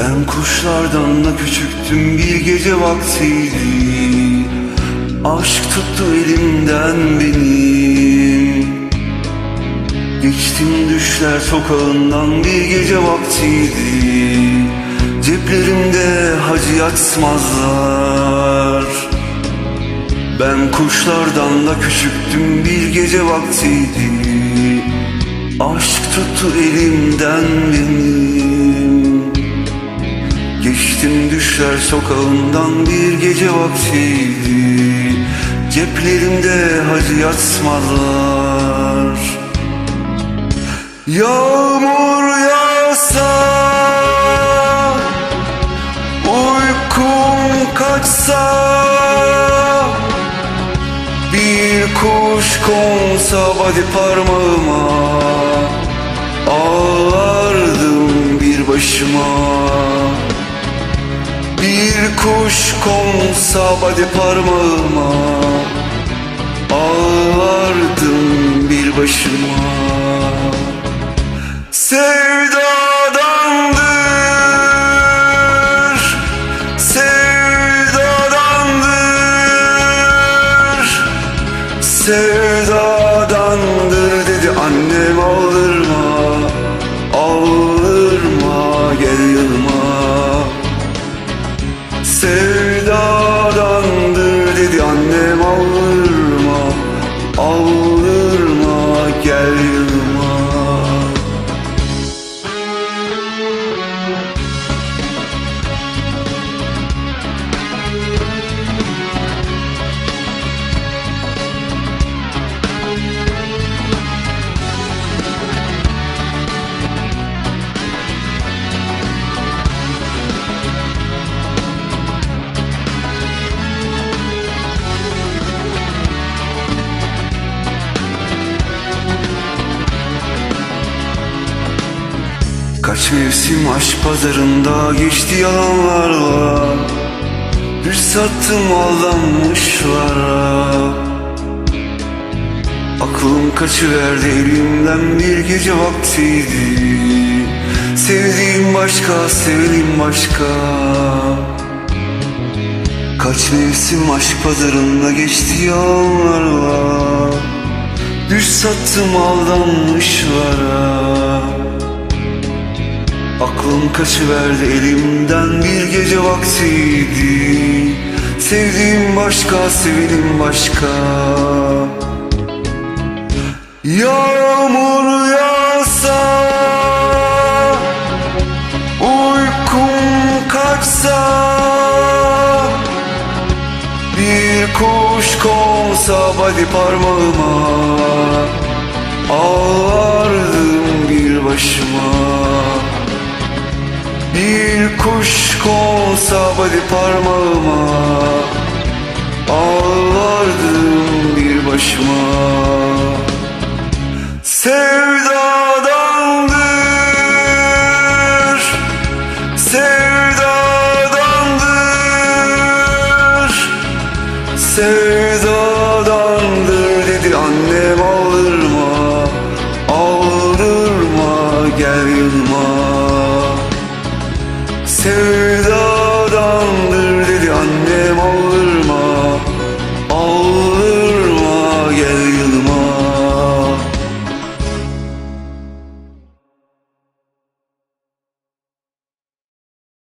Ben kuşlardan da küçüktüm bir gece vaktiydi Aşk tuttu elimden benim Geçtim düşler sokağından bir gece vaktiydi Ceplerimde hacı yatsmazlar. Ben kuşlardan da küçüktüm bir gece vaktiydi Aşk tuttu elimden benim Düşler sokağından bir gece vaktiydi Ceplerimde hacı yatsmazlar Yağmur yağsa Uykum kaçsa Bir kuş konsa body parmağıma. Ağlardım bir başıma bir kuş konsa body parmağıma Ağlardım bir başıma. Sevdadandır Kaç mevsim aşk pazarında geçti yalanlarla Düş sattım aldanmışlara. Aklım kaçıverdi elimden bir gece vaktiydi. Sevdiğim başka, sevelim başka. Kaç mevsim aşk pazarında geçti yalanlarla Düş sattım aldanmışlara Aklım kaçıverdi elimden bir gece vaktiydi. Sevdiğim başka, sevenim başka. Yağmur yağsa Uykum kaçsa Bir kuş konsa body parmağıma Ağlardım bir başıma bir kuş konsa body parmağıma Ağlardım bir başıma. Sevdadandır Sevdadandır Sevdadandır to